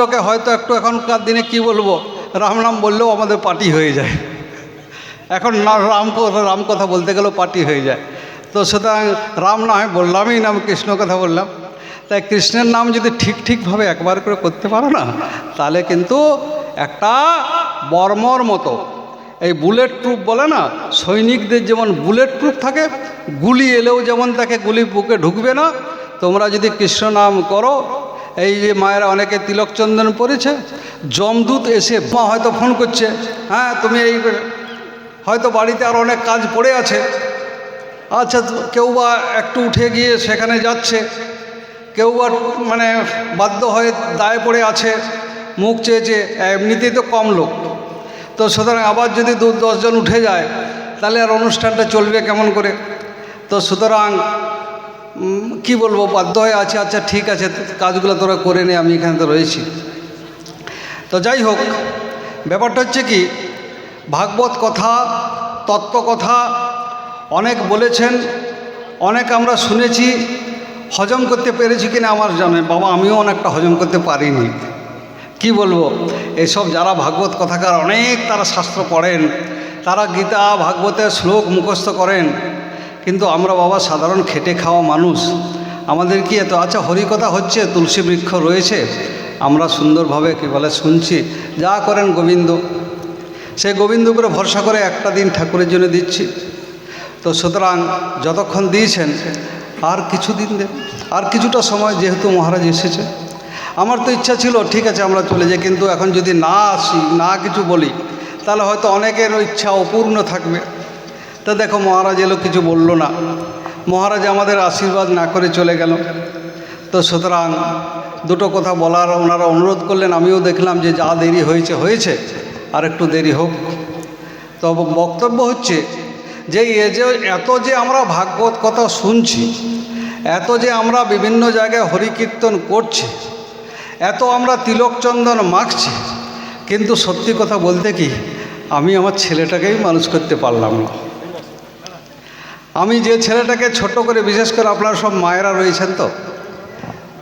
লোকে হয়তো একটু এখনকার দিনে কি বলব, রাম নাম বললেও আমাদের পার্টি হয়ে যায়। এখন রাম রাম কথা বলতে গেলেও পার্টি হয়ে যায়। তো সুতরাং রাম না হয় বললামই না, আমি কৃষ্ণ কথা বললাম। তাই কৃষ্ণের নাম যদি ঠিক ঠিকভাবে একবার করে করতে পারো না, তাহলে কিন্তু একটা বর্মর মতো, এই বুলেট প্রুফ বলে না, সৈনিকদের যেমন বুলেট প্রুফ থাকে, গুলি এলেও যেমন তাকে গুলি বুকে ঢুকবে না, তোমরা যদি কৃষ্ণ নাম করো এই যে মায়েরা অনেকে তিলক চন্দন পড়েছে যমদূত এসে মা হয়তো ফোন করছে হ্যাঁ তুমি এই হয়তো বাড়িতে আর অনেক কাজ পড়ে আছে। আচ্ছা কেউ বা একটু উঠে গিয়ে সেখানে যাচ্ছে, কেউ বা মানে বাধ্য হয়ে দায়ে পড়ে আছে, মুখ চেয়েছে, এমনিতেই তো কম লোক। তো সুতরাং আবার যদি দু দশজন উঠে যায়, তাহলে আর অনুষ্ঠানটা চলবে কেমন করে? তো সুতরাং কি বলব, বাধ্য হয়ে আছে আচ্ছা ঠিক আছে, কাজগুলো তোরা করে নে, আমি এখানে তো রয়েছি। তো যাই হোক, ব্যাপারটা হচ্ছে কি, ভাগবত কথা, তত্ত্ব কথা, অনেক বলেছেন, অনেক আমরা শুনেছি, হজম করতে পেরেছি কিনা আমার জানে, বাবা আমিও অনেকটা হজম করতে পারিনি। কি বলব, এসব যারা ভাগবত কথাকার অনেক তারা শাস্ত্র পড়েন, তারা গীতা, ভাগবতের শ্লোক মুখস্থ করেন কিন্তু আমরা বাবা সাধারণ খেটে খাওয়া মানুষ। আমাদের কি এত আচ্ছা হরিকথা হচ্ছে, তুলসী বৃক্ষ রয়েছে, আমরা সুন্দরভাবে কী বলে শুনছি, যা করেন গোবিন্দ। সেই গোবিন্দ উপরে ভরসা করে একটা দিন ঠাকুরের জন্য দিচ্ছি। তো সুতরাং যতক্ষণ দিয়েছেন, আর কিছু দিন দেন, আর কিছুটা সময় যেহেতু মহারাজ এসেছে। আমার তো ইচ্ছা ছিল, ঠিক আছে, আমরা চলে যাই, কিন্তু এখন যদি না আসি, না কিছু বলি, তাহলে হয়তো অনেকের ইচ্ছা অপূর্ণ থাকবে। তা দেখো, মহারাজ এলো, কিছু বলল না। মহারাজ আমাদের আশীর্বাদ না করে চলে গেল। তো সুতরাং দুটো কথা বলার ওনারা অনুরোধ করলেন, আমিও দেখলাম যে যা দেরি হয়েছে হয়েছে, আর একটু দেরি হোক। তো বক্তব্য হচ্ছে যে, এ যে, এত যে আমরা ভাগবত কথা শুনছি, এত যে আমরা বিভিন্ন জায়গায় হরিকীর্তন করছি, এত আমরা তিলকচন্দন মাখছি, কিন্তু সত্যি কথা বলতে কি, আমি আমার ছেলেটাকেই মানুষ করতে পারলাম না। আমি যে ছেলেটাকে ছোট করে বিশেষ করে আপনারা সব মায়েরা রয়েছেন তো,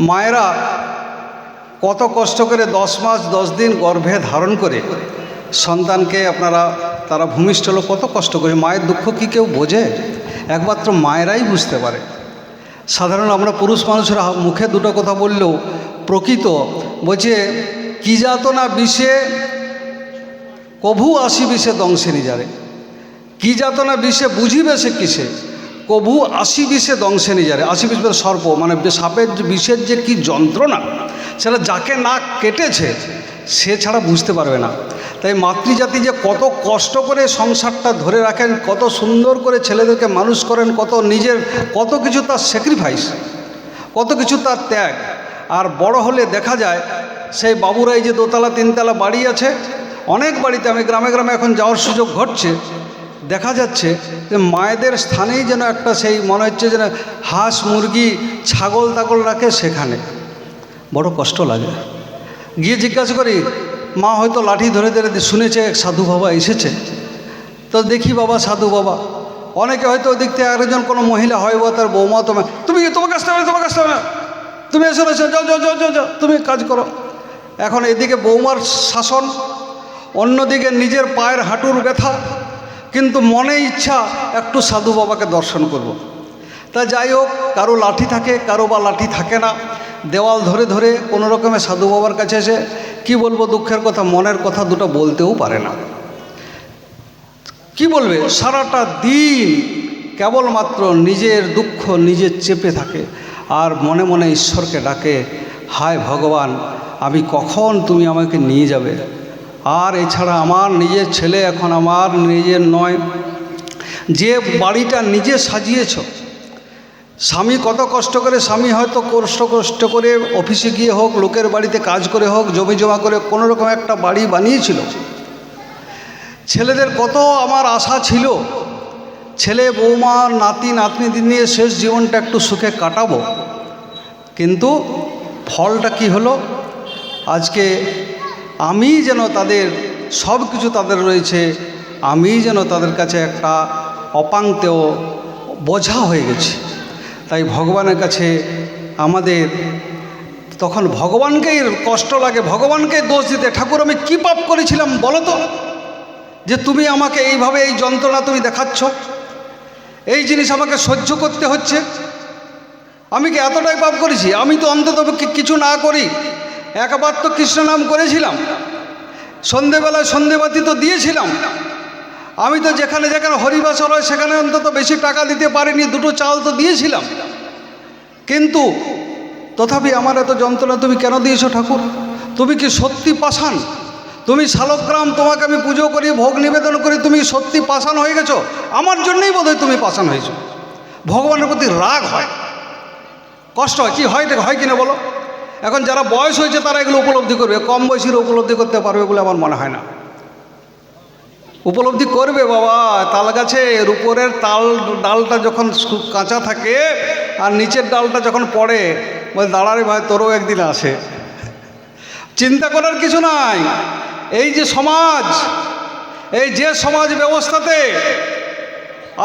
মায়েরা কত কষ্ট করে দশ মাস দশ দিন গর্ভে ধারণ করে সন্তানকে আপনারা, তারা ভূমিষ্ঠ হলো কত কষ্ট করে, মায়ের দুঃখ কি কেউ বোঝে? একমাত্র মায়েরাই বুঝতে পারে। সাধারণ আমরা পুরুষ মানুষেরা মুখে দুটো কথা বললেও প্রকৃত বলছে, কি যাতনা বিষে, কভু আসি বিষে দংশে নিজারে। কি যাতনা বিষে বুঝিবে সে কিসে? কভু আশি বিষে দংশে নিজারে আশি বিষ সর্প মানে সাপের বিষের যে কি যন্ত্রণা, সেটা যাকে না কেটেছে, সে ছাড়া বুঝতে পারবে না। তাই মাতৃজাতি যে কত কষ্ট করে সংসারটা ধরে রাখেন, কত সুন্দর করে ছেলেদেরকে মানুষ করেন, কত নিজের, কত কিছু তার স্যাক্রিফাইস কত কিছু তার ত্যাগ। আর বড় হলে দেখা যায়, সেই বাবুরাই যে দোতলা, তিনতলা বাড়ি আছে, অনেক বাড়িতে আমি গ্রামে গ্রামে এখন যাওয়ার সুযোগ ঘটছে দেখা যাচ্ছে যে মায়েদের স্থানেই যেন একটা সেই মনে হচ্ছে যেন হাঁস, মুরগি, ছাগল, তাগল রাখে সেখানে। বড় কষ্ট লাগে। গিয়ে জিজ্ঞাসা করি, মা হয়তো লাঠি ধরে ধরে শুনেছে, এক সাধু বাবা এসেছে। তো দেখি বাবা, সাধু বাবা। অনেকে হয়তো ওই দিক থেকে আরেকজন কোনো মহিলা হয় বা তার বৌমা তোমার তুমি তোমার কাছটা হবে তোমার কাছটা হবে না। তুমি এসো এসো যাও যাও যাও যাও, তুমি কাজ করো। এখন এদিকে বৌমার শাসন, অন্যদিকে নিজের পায়ের হাঁটুর ব্যথা। কিন্তু মনে ইচ্ছা একটু সাধু বাবাকে দর্শন করব। তা যাই হোক, কারও লাঠি থাকে, কারও বা লাঠি থাকে না। দেওয়াল ধরে ধরে কোনো রকমের সাধু বাবার কাছে এসে কি বলব দুঃখের কথা, মনের কথা দুটো বলতেও পারে না। কি বলবে? সারাটা দিন কেবলমাত্র নিজের দুঃখ নিজের চেপে থাকে আর মনে মনে ঈশ্বরকে ডাকে, হায় ভগবান, আমি কখন তুমি আমাকে নিয়ে যাবে? আর এছাড়া আমার নিজের ছেলে এখন আমার নিজের নয়। যে বাড়িটা নিজে সাজিয়েছ, স্বামী কত কষ্ট করে স্বামী হয়তো কষ্ট কষ্ট করে অফিসে গিয়ে হোক, লোকের বাড়িতে কাজ করে হোক, জমি জমা করে কোনো রকম একটা বাড়ি বানিয়েছিল। ছেলেদের কত আমার আশা ছিল, ছেলে, বৌমা, নাতি, নাতনিদের নিয়ে শেষ জীবনটা একটু সুখে কাটাবো। কিন্তু ফলটা কি হলো? আজকে আমি যেন তাদের সব কিছু তাদের রয়েছে, আমি যেন তাদের কাছে একটা অপাঙ্ক্তেয় বোঝা হয়ে গেছি। তাই ভগবানের কাছে আমাদের তখন ভগবানকেই কষ্ট লাগে ভগবানকে দোষ দিতে। ঠাকুর, আমি কী পাপ করেছিলাম বলো তো? যে তুমি আমাকে এইভাবে এই যন্ত্রণা তুমি দেখাচ্ছ। এই জিনিস আমাকে সহ্য করতে হচ্ছে। আমি কি এতটাই পাপ করেছি? আমি তো অন্তত কিছু না করি। একবার তো কৃষ্ণ নাম করেছিলাম। সন্ধেবেলায় সন্ধেবাতি তো দিয়েছিলাম। আমি তো যেখানে যেখানে হরিবাসর হয় সেখানে অন্তত বেশি টাকা দিতে পারিনি, দুটো চাল তো দিয়েছিলাম। কিন্তু তথাপি আমার এত যন্ত্রণা, তুমি কেন দিয়েছ ঠাকুর? তুমি কি সত্যি পাষাণ? তুমি শালগ্রাম তোমাকে আমি পুজো করি, ভোগ নিবেদন করি, তুমি সত্যি পাষাণ হয়ে গেছো? আমার জন্যই বোধহয় তুমি পাষাণ হয়েছো। ভগবানের প্রতি রাগ হয়। কষ্ট হয়, কি হয় হয় কিনা বলো? এখন যারা বয়স হয়েছে, তারা এগুলো উপলব্ধি করবে। কম বয়সীরা উপলব্ধি করতে পারবে বলে আমার মনে হয় না। উপলব্ধি করবে বাবা, তাল গাছের উপরের তাল, ডালটা যখন কাঁচা থাকে আর নিচের ডালটা যখন পড়ে, বলে, দাঁড়ারে ভাই, তোরও একদিন আসে। চিন্তা করার কিছু নাই। এই যে সমাজ, এই যে সমাজ ব্যবস্থাতে,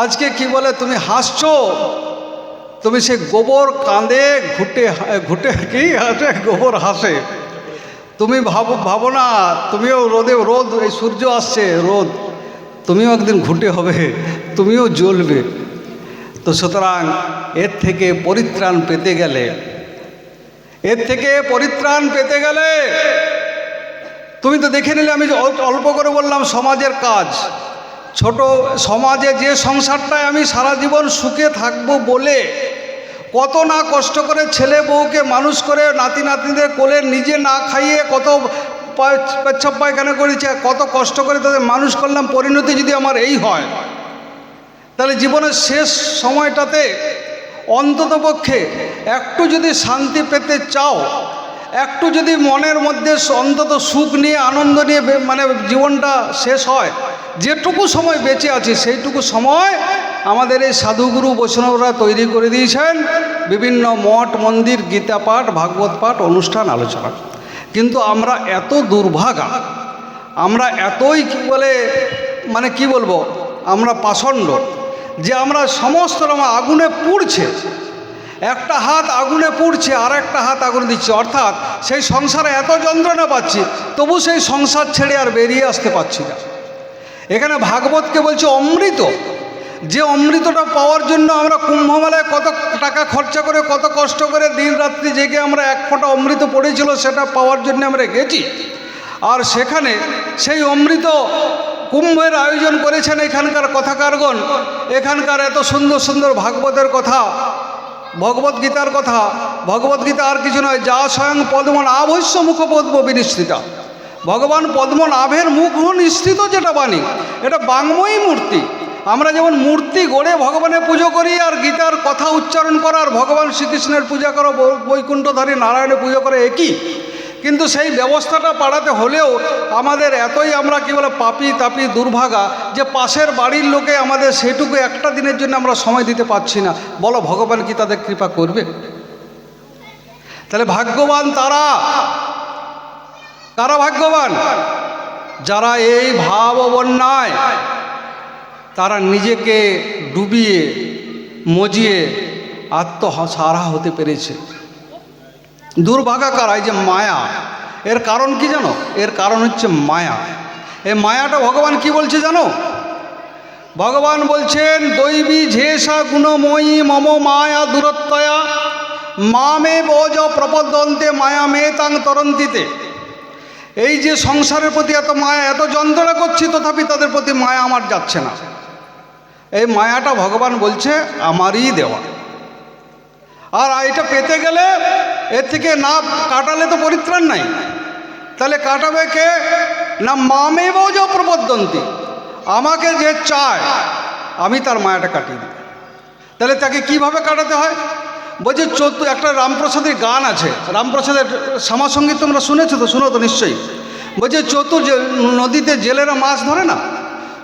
আজকে কি বলে, তুমি হাসছো? তুমি সে গোবর কাঁদে, ঘুটে ঘুটে কি? হাসে গোবর হাসে। তুমি ভাবো ভাবো না, তুমিও রোদে, রোদ, এই সূর্য আসছে, রোদ। তুমিও একদিন ঘুটে হবে, তুমিও জ্বলবে। তো সুতরাং এর থেকে পরিত্রাণ পেতে গেলে, এর থেকে পরিত্রাণ পেতে গেলে, তুমি তো দেখে নিলে আমি অল্প করে বললাম সমাজের কাজ। ছোট সমাজে যে সংসারটায় আমি সারা জীবন সুখে থাকব বলে কত না কষ্ট করে ছেলে বউকে মানুষ করে নাতি নাতনিদের কোলে নিজে না খাইয়ে কত পেচ্ছাপ পায়খানা করেছে, কত কষ্ট করে তাদের মানুষ করলাম পরিণতি যদি আমার এই হয়, তাহলে জীবনের শেষ সময়টাতে অন্ততপক্ষে একটু যদি শান্তি পেতে চাও, একটু যদি মনের মধ্যে অন্তত সুখ নিয়ে, আনন্দ নিয়ে মানে জীবনটা শেষ হয় যেটুকু সময় বেঁচে আছি, সেইটুকু সময় আমাদের এই সাধুগুরু বৈষ্ণবরা তৈরি করে দিয়েছেন। বিভিন্ন মঠ, মন্দির, গীতা পাঠ, ভাগবত পাঠ, অনুষ্ঠান, আলোচনা। কিন্তু আমরা এত দুর্ভাগা, আমরা এতই কি বলে মানে কি বলব, আমরা পাষণ্ড যে আমরা সমস্ত রকম আগুনে পুড়ছে। একটা হাত আগুনে পুড়ছে আর একটা হাত আগুনে দিচ্ছে। অর্থাৎ সেই সংসারে এত যন্ত্রণা পাচ্ছি, তবু সেই সংসার ছেড়ে আর বেরিয়ে আসতে পারছি না। এখানে ভাগবতকে বলছে অমৃত। যে অমৃতটা পাওয়ার জন্য আমরা কুম্ভমেলায় কত টাকা খরচা করে, কত কষ্ট করে দিন রাত্রি জেগে আমরা এক ফোঁটা অমৃত পড়েছিল, সেটা পাওয়ার জন্য আমরা গেছি। আর সেখানে সেই অমৃত কুম্ভের আয়োজন করেছেন এখানকার কথাকারগণ। এখানকার এত সুন্দর সুন্দর ভাগবতের কথা, ভগবত গীতার কথা। ভগবত গীতা আর কিছু নয়, যা স্বয়ং পদ্মন আবশ্য মুখপদ্ম বিনিশ্রিতা ভগবান পদ্মনাভের মুখ নিশ্চিত যেটা বাণী, এটা বাংময়ী মূর্তি। আমরা যেমন মূর্তি গড়ে ভগবানের পুজো করি আর গীতার কথা উচ্চারণ করার ভগবান শ্রীকৃষ্ণের পূজা করো বৈকুণ্ঠধারী নারায়ণের পুজো করে একই। কিন্তু সেই ব্যবস্থাটা পাড়াতে হলেও আমাদের এতই আমরা কি বলে পাপি তাপি দুর্ভাগা যে পাশের বাড়ির লোকে আমাদের সেটুকু একটা দিনের জন্য আমরা সময় দিতে পারছি না। বলো, ভগবান কি তাদের কৃপা করবে? তাহলে ভাগ্যবান তারা কারা ভাগ্যবান। যারা এই ভাব বন্যায় তারা নিজেকে ডুবিয়ে, মজিয়ে আত্মসারা হতে পেরেছে। দুর্ভাগা কারা এই যে মায়া, এর কারণ কি জানো? এর কারণ হচ্ছে মায়া। এই মায়াটা ভগবান কি বলছে জানো? ভগবান বলছেন, দৈবী ঝেষা গুণময়ী মম মায়া দূরত্বয়া, মামে বজ প্রপদন্তে মায়া মে তাং তরন্তিতে। এই যে সংসারের প্রতি এত মায়া, এত যন্ত্রণা করছি, তথাপি তাদের প্রতি মায়া আমার যাচ্ছে না। এই মায়াটা ভগবান বলছে, আমারই দেওয়া। আর এটা পেতে গেলে এর থেকে না কাটালে তো পরিত্রাণ নাই। তাহলে কাটাবে কে? না মামেব যে প্রবদ্ধন্তি আমাকে যে চায়, আমি তার মায়াটা কাটিয়ে দিই। তাহলে তাকে কীভাবে কাটাতে হয়? বলছি চতু একটা রামপ্রসাদের গান আছে। রামপ্রসাদের শ্যামাসঙ্গীত তোমরা শুনেছো তো? শুনো তো নিশ্চয়ই। বলছে, চতুর যে নদীতে জেলেরা মাছ ধরে না?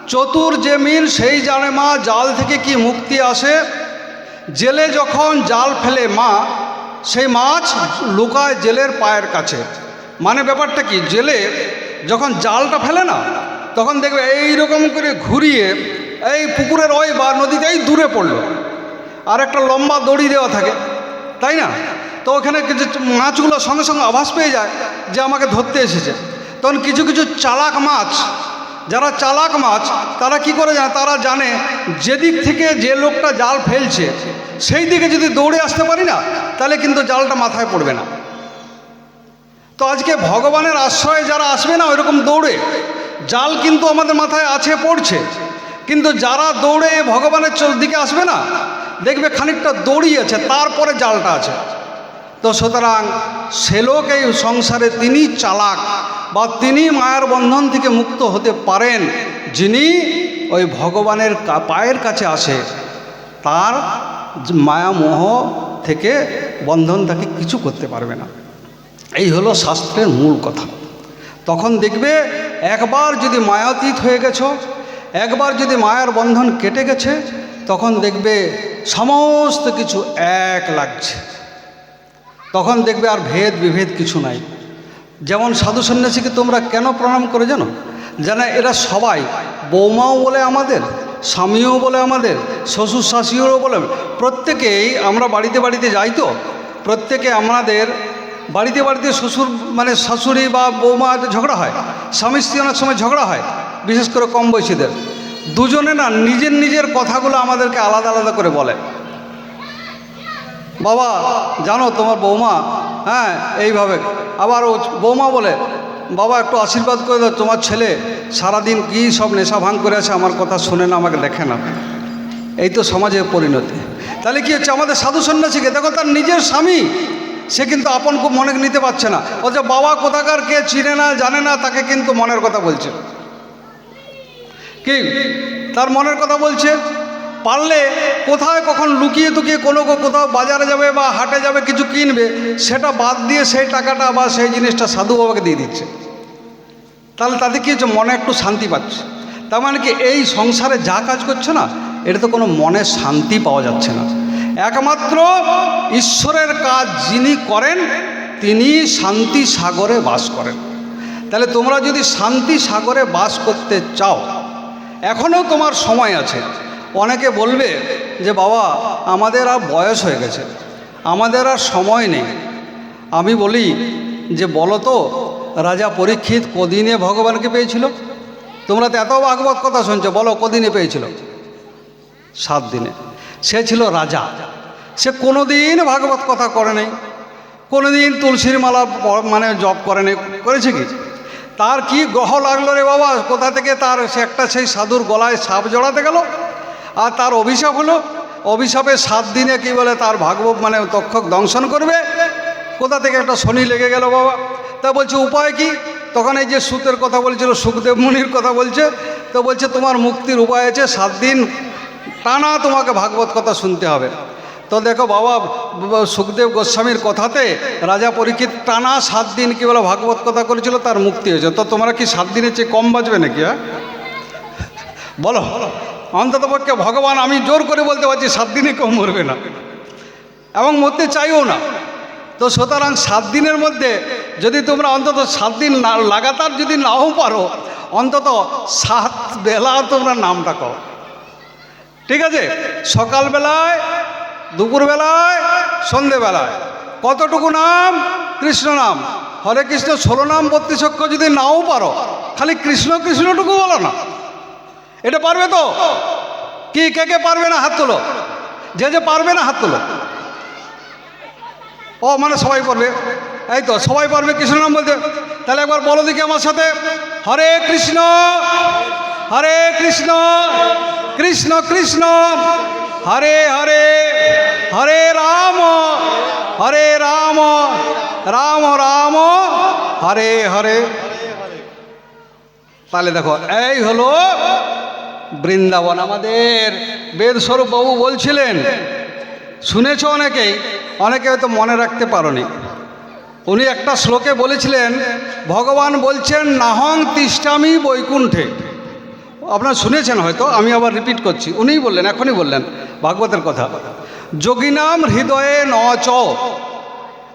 চতুর যে মিন সেই জানে মা, জাল থেকে কি মুক্তি আসে? জেলে যখন জাল ফেলে মা, সেই মাছ লুকায় জেলের পায়ের কাছে। মানে ব্যাপারটা কি? জেলে যখন জালটা ফেলে না, তখন দেখবে এই রকম করে ঘুরিয়ে এই পুকুরের ওই বা নদীতে এই দূরে পড়ল। আর একটা লম্বা দড়ি দেওয়া থাকে। তাই না? তো ওখানে কিছু মাছগুলো সঙ্গে সঙ্গে আভাস পেয়ে যায় যে আমাকে ধরতে এসেছে। তখন কিছু কিছু চালাক মাছ, যারা চালাক মাছ, তারা কি করে জানে? তারা জানে যেদিক থেকে যে লোকটা জাল ফেলছে, সেই দিকে যদি দৌড়ে আসতে পারি না, তাহলে কিন্তু জালটা মাথায় পড়বে না। তো আজকে ভগবানের আশ্রয়ে যারা আসবে না ওইরকম দৌড়ে, জাল কিন্তু আমাদের মাথায় আছে, পড়ছে। কিন্তু যারা দৌড়ে ভগবানের দিকে আসবে না দেখবে খানিকটা দৌড়িয়েছে, তারপরে জালটা আছে। তো সুতরাং সে লোক এই সংসারে তিনি চালাক বা তিনি মায়ার বন্ধন থেকে মুক্ত হতে পারেন। যিনি ওই ভগবানের পায়ের কাছে আসে, তার মায়ামোহ থেকে বন্ধন তাকে কিছু করতে পারবে না। এই হলো শাস্ত্রের মূল কথা। তখন দেখবে একবার যদি মায়াতীত হয়ে গেছ, একবার যদি মায়ার বন্ধন কেটে গেছে তখন দেখবে সমস্ত কিছু এক লাগছে। তখন দেখবে আর ভেদ বিভেদ কিছু নাই। যেমন সাধু সন্ন্যাসীকে তোমরা কেন প্রণাম করে জানো? যেন এরা সবাই বৌমাও বলে আমাদের, স্বামীও বলে আমাদের, শ্বশুর শাশুড়িও বলে। প্রত্যেকেই আমরা বাড়িতে বাড়িতে যাই তো, প্রত্যেকে আমাদের বাড়িতে বাড়িতে শ্বশুর মানে শাশুড়ি বা বৌমা ঝগড়া হয়, স্বামী স্ত্রী অনেক সময় ঝগড়া হয়, বিশেষ করে কম বয়সীদের। দুজনে না নিজের নিজের কথাগুলো আমাদেরকে আলাদা আলাদা করে বলে। বাবা, জানো তোমার বৌমা হ্যাঁ এইভাবে। আবার ও বৌমা বলে, বাবা, একটু আশীর্বাদ করে দাও, তোমার ছেলে সারাদিন কী সব নেশা ভাঙ করে আছে, আমার কথা শুনে না, আমাকে দেখে না। এই তো সমাজের পরিণতি। তাহলে কি হচ্ছে, আমাদের সাধু সন্ন্যাসীকে দেখো, তার নিজের স্বামী, সে কিন্তু আপন খুব মনে নিতে পারছে না। যে বাবা কোথাকার, কে চিনে না, জানে না, তাকে কিন্তু মনের কথা বলছে। কি? তার মনের কথা বলছে, পারলে কোথায় কখন লুকিয়ে টুকিয়ে কোনো কোথাও বাজারে যাবে বা হাটে যাবে কিছু কিনবে, সেটা বাদ দিয়ে সেই টাকাটা বা সেই জিনিসটা সাধু বাবাকে দিয়ে দিচ্ছে। তাহলে তাতে কি হচ্ছে? মনে একটু শান্তি পাচ্ছে। তার মানে কি এই সংসারে যা কাজ করছে না, এটা তো কোনো মনে শান্তি পাওয়া যাচ্ছে না। একমাত্র ঈশ্বরের কাজ যিনি করেন, তিনি শান্তি সাগরে বাস করেন। তাহলে তোমরা যদি শান্তি সাগরে বাস করতে চাও এখনও তোমার সময় আছে। অনেকে বলবে যে, বাবা, আমাদের আর বয়স হয়ে গেছে। আমাদের আর সময় নেই। আমি বলি যে, বলো তো, রাজা পরীক্ষিত কদিনে ভগবানকে পেয়েছিল? তোমরা তো এত ভাগবত কথা শুনছো, বলো কদিনে পেয়েছিল? সাত দিনে। সে ছিল রাজা। সে কোনোদিন ভাগবত কথা করে নেই। কোনোদিন তুলসীর মালা মানে জপ করে নেই। করেছে কি? তার কি গ্রহ লাগল রে বাবা? কোথা থেকে তার সে একটা সেই সাধুর গলায় সাপ জড়াতে গেল? আর তার অভিশাপ হলো, অভিশাপে সাত দিনে কি বলে তার ভাগবত মানে তক্ষক দংশন করবে? কোথা থেকে একটা শনি লেগে গেল বাবা? তা বলছে, উপায় কি? তখন এই যে সুতের কথা বলছিল, সুখদেব মুনির কথা বলছে, তো বলছে, তোমার মুক্তির উপায় আছে, সাত দিন টানা তোমাকে ভাগবত কথা শুনতে হবে। তো দেখো বাবা সুখদেব গোস্বামীর কথাতে রাজা পরীক্ষিত টানা সাত দিন কি বলে ভাগবত কথা করেছিল, তার মুক্তি হয়েছে। তো তোমরা কি সাত দিনের চেয়ে কম বাজবে নাকি হ্যাঁ? বলো, অন্তত পক্ষে ভগবান আমি জোর করে বলতে পারছি সাত দিনে কেউ মরবে না। এবং মরতে চাইও না। তো সুতরাং সাত দিনের মধ্যে যদি তোমরা অন্তত সাত দিন লাগাতার যদি নাও পারো, অন্তত সাত বেলা তোমরা নামটা কও ঠিক আছে? সকালবেলায়, দুপুরবেলায় সন্ধেবেলায়। কতটুকু নাম? কৃষ্ণ নাম। হরে কৃষ্ণ, ষোলো নাম, বত্রিশ অক্ষর যদি নাও পারো, খালি কৃষ্ণ কৃষ্ণটুকু বলো না। এটা পারবে তো? কি, কে কে পারবে না হাত তোলো? যে যে পারবে না হাত তোলো। ও মানে সবাই পারবে। এই তো, সবাই পারবে কৃষ্ণ নাম বলতে। তাহলে একবার বলো দেখি আমার সাথে। হরে কৃষ্ণ হরে কৃষ্ণ কৃষ্ণ কৃষ্ণ। হরে হরে হরে রাম। হরে রাম রাম রাম, হরে হরে। তাহলে দেখো, এই হলো বৃন্দাবন। আমাদের বেদস্বরূপ বাবু বলছিলেন, শুনেছ অনেকেই, অনেকে হয়তো মনে রাখতে পারোনি। উনি একটা শ্লোকে বলেছিলেন, ভগবান বলছেন, নাহং তিষ্ঠামি বৈকুণ্ঠে। আপনারা শুনেছেন হয়তো, আমি আবার রিপিট করছি। উনিই বললেন, এখনই বললেন, ভাগবতের কথা। যোগিনাম হৃদয়ে ন চ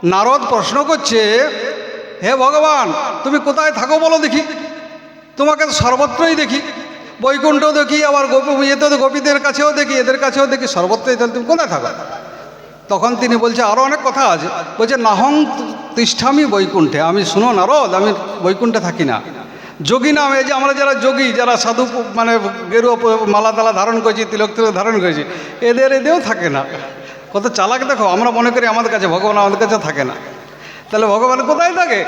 নারদ প্রশ্ন করছে, হে ভগবান, তুমি কোথায় থাকো বলো দেখি। তোমাকে তো সর্বত্রই দেখি। বৈকুণ্ঠ দেখি, আবার গোপ ইয়েতে তো গোপীদের কাছেও দেখি, এদের কাছেও দেখি, সর্বত্রই তাহলে তুমি কোথায় থাকো? তখন তিনি বলছে আরও অনেক কথা আছে। বলছে, নাহং তিষ্ঠামি বৈকুণ্ঠে। আমি শুনো নারদ, আমি বৈকুণ্ঠে থাকি না। যোগী নাম, এই যে আমরা যারা যোগী, যারা সাধু মানে গেরুয়া মালা তালা ধারণ করেছি, তিলক তিলক ধারণ করেছি, এদের এদেরও থাকে না। কত চালাক দেখো, আমরা মনে করি আমাদের কাছে ভগবান, আমাদের কাছে থাকে না। তাহলে ভগবান কোথায় থাকে?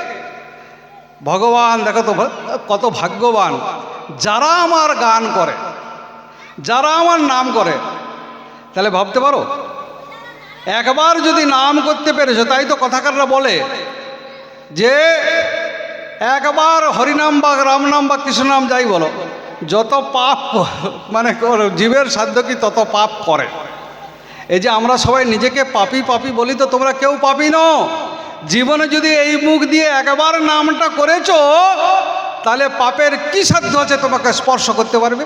ভগবান, দেখো তো কত ভাগ্যবান। যারা আমার গান করে, যারা আমার নাম করে, তাহলে ভাবতে পারো? একবার যদি নাম করতে পেরেছ, তাই তো কথাকাররা বলে যে একবার হরিনাম বা রামনাম বা কৃষ্ণ নাম যাই বলো, যত পাপ মানে জীবের সাধ্য কি তত পাপ করে। এই যে আমরা সবাই নিজেকে পাপি পাপি বলি তো তোমরা কেউ পাপি ন জীবনে যদি এই মুখ দিয়ে একবার নামটা করেছ, তাহলে পাপের কি সাধ্য আছে তোমাকে স্পর্শ করতে পারবে?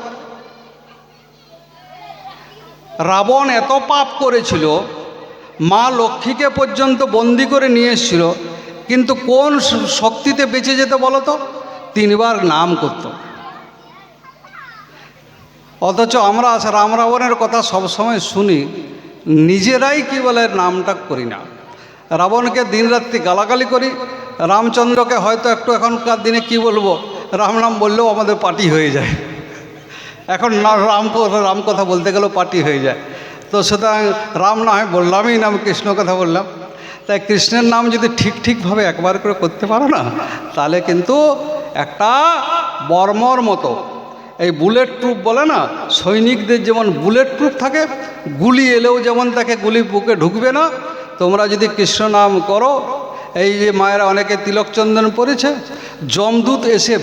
রাবণ এত পাপ করেছিল, মা লক্ষ্মীকে পর্যন্ত বন্দি করে নিয়ে এসেছিল কিন্তু কোন শক্তিতে বেঁচে যেতে বলো তো তিনবার নাম করত। অথচ আমরা রাম রাবণের কথা সবসময় শুনি, নিজেরাই কি বলে নামটা করি না। রাবণকে দিনরাত্রি গালাগালি করি, রামচন্দ্রকে হয়তো একটু এখনকার দিনে কি বলব, রাম নাম বললেও আমাদের পার্টি হয়ে যায়। এখন রাম রাম কথা বলতে গেলেও পার্টি হয়ে যায়। তো সুতরাং রাম না হয় বললামই না, আমি কৃষ্ণ কথা বললাম। তাই কৃষ্ণের নাম যদি ঠিক ঠিকভাবে একবার করে করতে পারো না, তাহলে কিন্তু একটা বর্মর মতো, এই বুলেট প্রুফ বলে না, সৈনিকদের যেমন বুলেট প্রুফ থাকে, গুলি এলেও যেমন তাকে গুলি বুকে ঢুকবে না, তোমরা যদি কৃষ্ণ নাম করো, এই যে মায়েরা অনেকে তিলকচন্দন পড়েছে যমদূত এসে